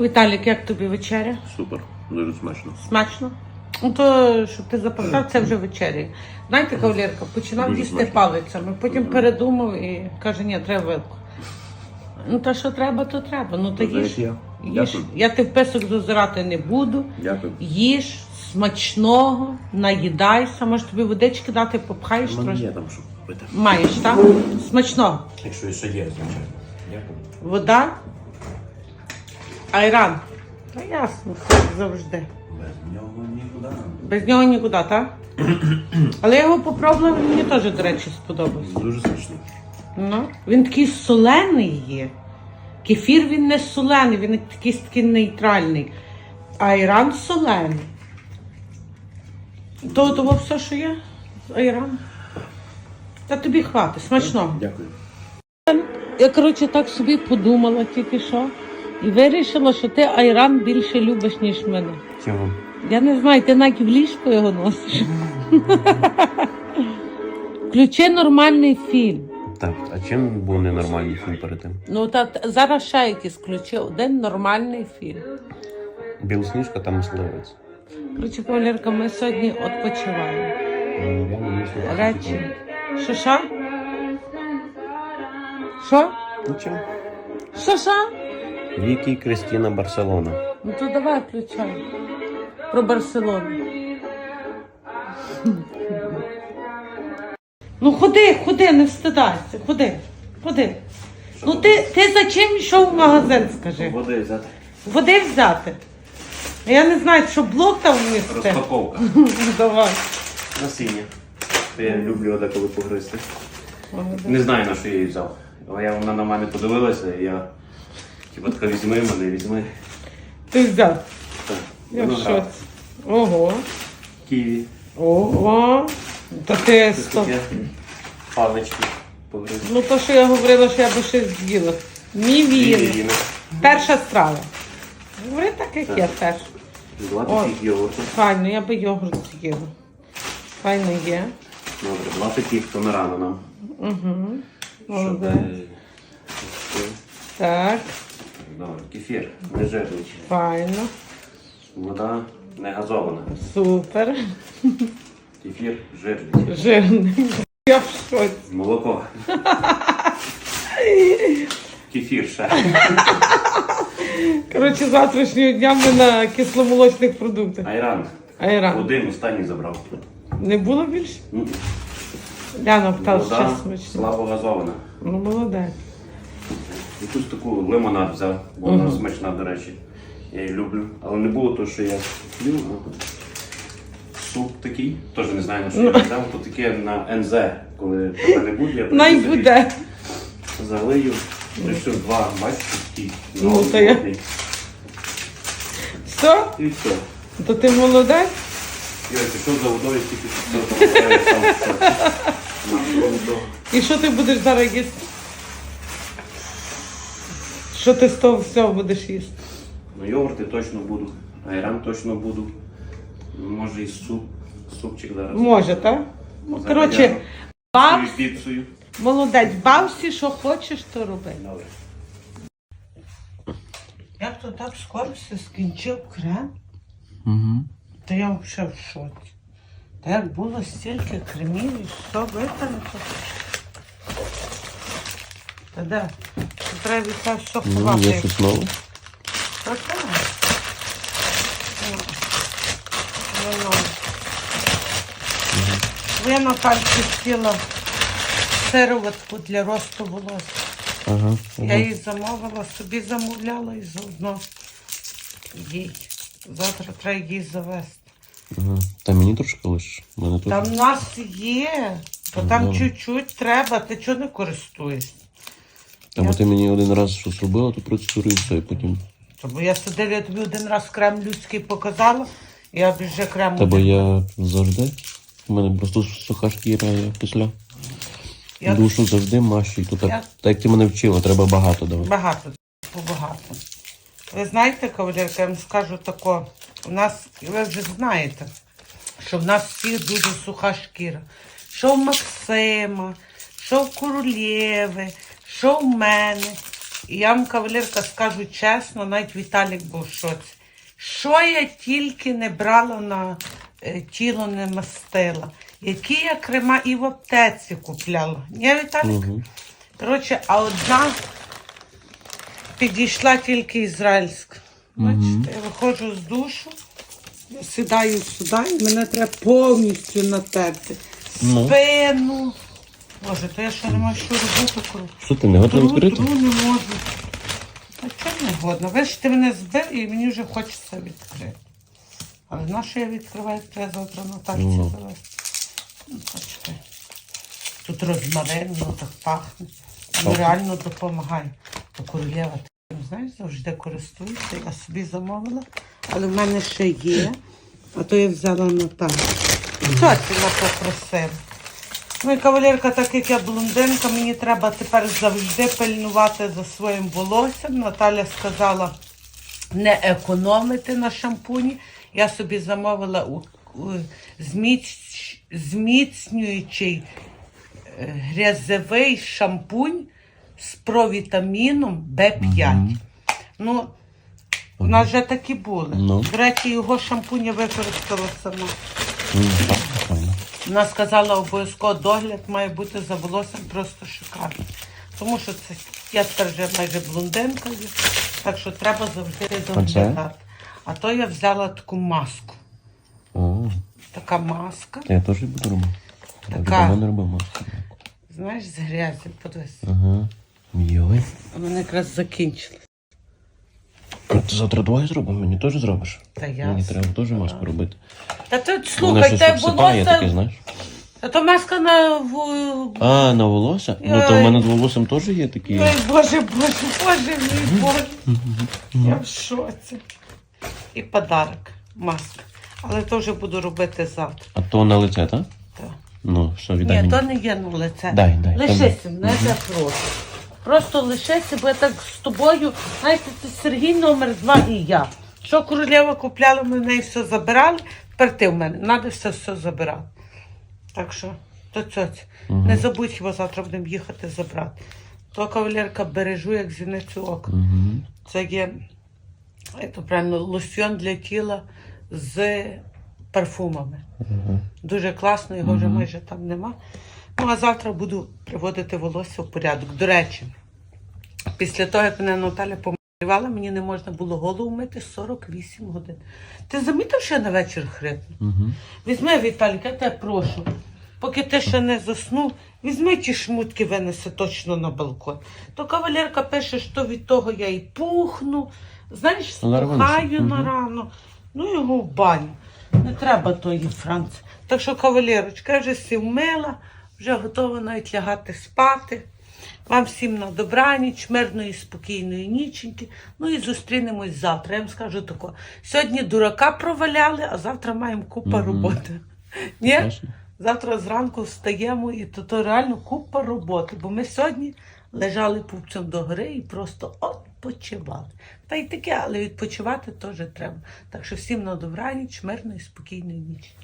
Віталік, як тобі вечеря? Супер, дуже смачно. Смачно? Ну то, щоб ти запам'ятав, це вже вечеря. Знаєте, кавалерка, починав Дуже їсти смачно. палицями, потім передумав і каже, ні, треба вилку. Ну та що треба, то треба. Ну то Ну, їж. їж. Дякую. Я ти в писок дозирати не буду. Дякую. Їж смачного, наїдайся, може тобі водички дати, попхаєш У мене трошки. є там що пити. Маєш, так? Смачного. Якщо ще є, звичайно. Дякую. Вода. Айран. Та ясно, все як завжди. Без нього нікуди. Без нього нікуди, так? Але я його попробувала, він мені теж, до речі, сподобався. Дуже смачно. Ну, він такий солений є. Кефір він не солений, він такий, такий нейтральний. Айран солений. То того все, що є? Айран. Та тобі хватить, смачного. Дякую. Я, коротше, так собі подумала тільки що. І вирішила, що ти айран більше любиш, ніж мене. Чого? Я не знаю, ти навіть в ліжко його носиш. Включи нормальний фільм. Так, а чим був ненормальний фільм перед тим? Ну та зараз ще якийсь включи один нормальний фільм. Білосніжка там мисливець. Коротше, Валерка, ми сьогодні відпочиваємо. Ну, я не міг Речі. Що що? Нічого. Що що? Вікі Кристіна Барселона. Ну то давай включай. Про Барселону. Ну ходи, ходи, не встидайся, ходи, ходи. Ну ти, ти за чим йшов в магазин, скажи? Води взяти. Води взяти. Я не знаю, що блок там вмісти. Розпаковка. Давай. Насіння. Я люблю деколи погризти. Не знаю, на що я її взяв. Але я вона на мене подивилася, і я типа така візьми мене, візьми. Ти взяв. Так. Я в Виноград. шоці. Ого. Ківі. Ого. Та ти Це сто. таке. Палички. Погризти. Ну то, що я говорила, що я би щось з'їла. Віри. Вівіни. Перша страва. Говори так, як я теж. Два О. таких йогурти. Файно, я би йогурт з'їла. Файно є. Добре, два таких, то на рано нам. Угу. Щоб, Молодець. е, Так, Добре, кефір, не жирний. файно. Вода не газована. Супер. Кефір жирний. Жирний. Я в шоці. Молоко. Кефір ще. Коротше, завтрашнього дня ми на кисломолочних продуктах. Айран. Айран. Один останній забрав. Не було більше? Ляна питала, Вода що смачно. слабо газована. Ну, молодець. Якусь таку лимонад взяв, бо вона смачна, до речі. Я її люблю. Але не було того, що я п'ю. Суп такий, теж не знаю на що я взяв, то таке на НЗ, коли тебе не буде, я Най прийду буде. залию. Ну все, два, бачите, такі. Ну, то я- Все? І все. То ти молодець? Я пішов за водою, тільки що це. І що ти будеш зараз їсти? Що ти з того всього будеш їсти? Ну, йогурти точно буду, айран точно буду. Може і суп, супчик зараз. Може, так? Ну, Зараз коротше, я бав, піцею. молодець, бався, що хочеш, то роби. Добре. Як то так скоро все скінчив крем? Угу. Та я взагалі в шоці. Та як було стільки кремів і що витягнуто. Та де? Це Треба того все Ну, ховати. нове. Та так. Ну, ну. Бо Я хотіла сироватку для росту волосся. Ага. Я її замовила, собі замовляла і заодно їй. Завтра треба їй завести. ага. Та мені трошки лиш. Мене тут. Там в нас є, то там Ага. чуть-чуть треба, ти чого не користуєшся? Та бо ти мені один раз щось робила, то процедуру і все, і потім. Бо я сидила, я тобі один раз крем людський показала, я вже крем. Та бо я завжди. У мене просто суха шкіра я після Я- душу завжди мащу. Так, Я- так як ти мене вчила, треба багато давати. Багато, побагато. Ви знаєте, кавалерка, я вам скажу тако, у нас, ви вже знаєте, що в нас всіх дуже суха шкіра. Що в Максима, що в королєви, що в мене. І я вам, кавалерка, скажу чесно, навіть Віталік був в шоці. Що я тільки не брала на е, тіло, не мастила. Які я крема і в аптеці купляла. Ні, Віталік? Угу. Коротше, а одна підійшла тільки ізраїльська. Бачите, я виходжу з душу, сідаю сюди, і мене треба повністю натерти. Ну. Спину. Боже, то я ще не маю що робити, коли. Що ти не Тру, відкрити? тру не можу. А чого не годно? Ви ж ти мене збив і мені вже хочеться відкрити. Але на що я відкриваю, треба завтра Натальці Ну. завести. Ну, бачите. Тут розмарин, воно так пахне. Воно реально допомагає. То королева, ти знаєш, завжди користуюся. Я собі замовила, але в мене ще є. А то я взяла на Наталю. Тьотіна попросила. Ну і кавалерка, так як я блондинка, мені треба тепер завжди пильнувати за своїм волоссям. Наталя сказала не економити на шампуні. Я собі замовила у, у, зміц, зміцнюючий е, грязевий шампунь з провітаміном В5. Ну, у нас вже такі були. Ну. До речі, його шампунь я використала сама. Файно. Вона сказала, обов'язково догляд має бути за волоссям просто шикарний. Тому що це я тепер вже майже блондинка, так що треба завжди доглядати. А то я взяла таку маску. О, Така маска, я теж буду робити. Така. не робив маску. знаєш, з грязю, подивись. Ага. Йой. Вона якраз закінчилась. Ти завтра двоє зробимо? Мені теж зробиш? Та я. Мені треба теж маску робити. Та ти слухай, те обсипає таке, волосся. знаєш. Та то маска на в- А, на волосся? Ну то в мене з волоссям теж є такі. Ой, Боже, Боже, Боже мій Боже. Я в шоці. І подарок, маска. Але то вже буду робити завтра. А то на лице, так? Так. Ну, що віддай Ні, то не є на лице. Дай, дай, Лишися, мене я прошу. Просто лишися, бо я так з тобою, знаєте, це Сергій номер два і я. Що королева купляла, ми в неї все забирали, тепер ти в мене. Надо все все забирати. Так що, то цьоць. Не забудь, хіба завтра будемо їхати забрати. То кавалерка бережу, як зіницю ока. Угу. Це є це правильно, лосьйон для тіла з парфумами. Дуже класно, його вже майже там нема. Ну, а завтра буду приводити волосся в порядок. До речі, після того, як мене Наталя помалювала, мені не можна було голову мити 48 годин. Ти замітив, що я на вечір хрипну? Угу. Візьми, Віталік, я тебе прошу. Поки ти ще не заснув, візьми ті шмутки, винеси точно на балкон. То кавалерка пише, що від того я і пухну. Знаєш, Зараз спухаю на рану. Ну його в баню. Не треба тої Франції. Так що, кавалерочка, я вже сів мила, вже готова навіть лягати спати. Вам всім на добраніч, мирної, спокійної ніченьки. Ну і зустрінемось завтра. Я вам скажу тако. Сьогодні дурака проваляли, а завтра маємо купа Мгм. роботи. Ні? Завтра зранку встаємо і то, то реально купа роботи. Бо ми сьогодні лежали пупцем до гори і просто відпочивали. Та й таке, але відпочивати теж треба. Так що всім на добраніч, мирної, спокійної нічі.